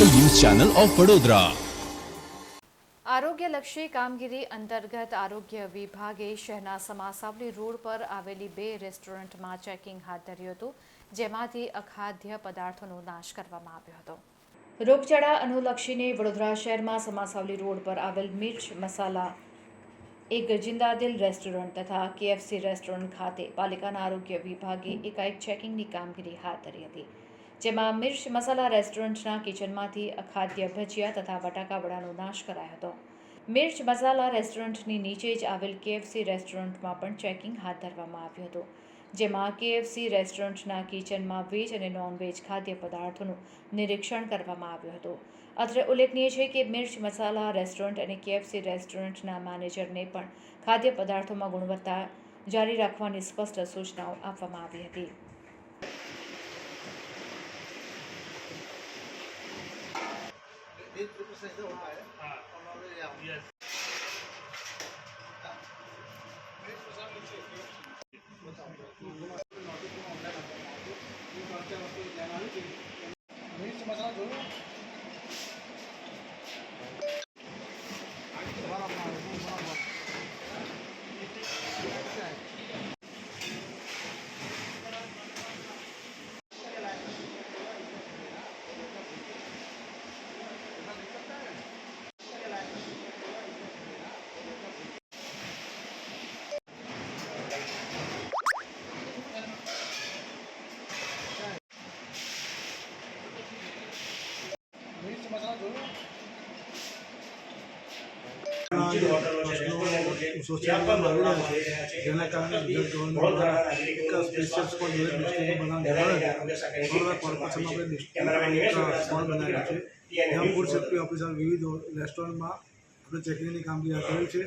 Channel of Vadodara. આરોગ્યલક્ષી કામગીરી અંતર્ગત આરોગ્ય વિભાગે શહેરના સમાસાવલી રોડ પર આવેલી બે રેસ્ટોરન્ટમાં ચેકિંગ હાથ ધર્યું હતું, જેમાંથી અખાદ્ય પદાર્થોનો નાશ કરવામાં આવ્યો હતો. રોગચાળા અનુલક્ષીને વડોદરા શહેરમાં સમાસાવલી રોડ પર આવેલ મિર્ચ મસાલા, એક જિંદાદિલ રેસ્ટોરન્ટ તથા કેએફસી રેસ્ટોરન્ટ ખાતે પાલિકાના આરોગ્ય વિભાગે એકાએક ચેકિંગની કામગીરી હાથ ધરી હતી. જેમાં મિર્ચ મસાલા રેસ્ટોરન્ટના કિચનમાંથી અખાદ્ય ભજીયા તથા બટાકા વડાનો નાશ કરાયો હતો. મિર્ચ મસાલા રેસ્ટોરન્ટની નીચે જ આવેલ કેએફસી રેસ્ટોરન્ટમાં પણ ચેકિંગ હાથ ધરવામાં આવ્યું હતું, જેમાં કેએફસી રેસ્ટોરન્ટના કિચનમાં વેજ અને નોનવેજ ખાદ્ય પદાર્થોનું નિરીક્ષણ કરવામાં આવ્યું હતું. અત્રે ઉલ્લેખનીય છે કે મિર્ચ મસાલા રેસ્ટોરન્ટ અને કેએફસી રેસ્ટોરન્ટના મેનેજરને પણ ખાદ્ય પદાર્થોમાં ગુણવત્તા જારી રાખવાની સ્પષ્ટ સૂચનાઓ આપવામાં આવી હતી. एक रुपये से ऐसा होता है हमारे यहाँ मिर्च मसाला जोड़ो વિવિધ રેસ્ટોરન્ટમાં આપણે ચેકિંગની કામગીરી હાથ ધરેલ છે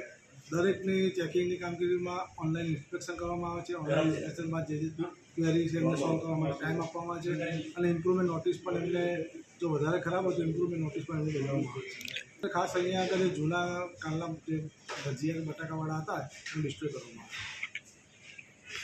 દરેકની ચેકિંગની કામગીરીમાં ઓનલાઈન ઇન્સ્પેક્શન કરવામાં આવે છે ઓનલાઈન ઇન્સ્પેક્શન જે જે ક્વેરી છે એમને સોલ્વ કરવા માટે ટાઈમ આપવામાં આવે છે, અને ઇમ્પ્રુવમેન્ટ નોટિસ પણ એમને જો વધારે ખરાબ હોય તો ઇમ્પ્રુવમેન્ટ નોટિસ પણ એમને દેવામાં આવે છે. ખાસ અહીંયા આગળ જૂના કાલના જે ભજીયા બટાકાવાળા હતા એમ ડિસ્ટ્રોય કરવામાં આવે